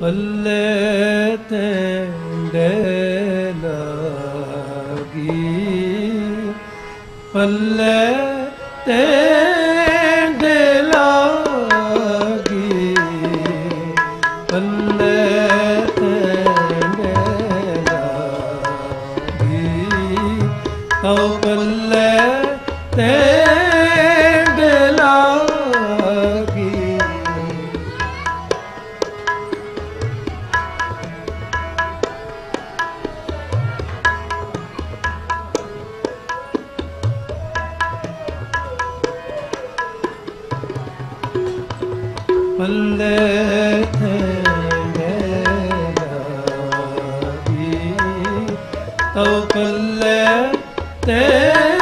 ਪੱਲੇ ਤੇਂਡੇ ਲਾਗੀ। ਪੱਲੇ ਤੇਂਡੇ ਲਾਗੀ। ਪੱਲੇ ਤੇਂਡੇ ਲਾਗੀ। ਤਉ ਪੱਲੇ ਤੇਂਡੇ ਪੱਲੇ ਤੇਰੇ ਲਾਗੀ ਤਉ ਪੱਲੇ ਤੇ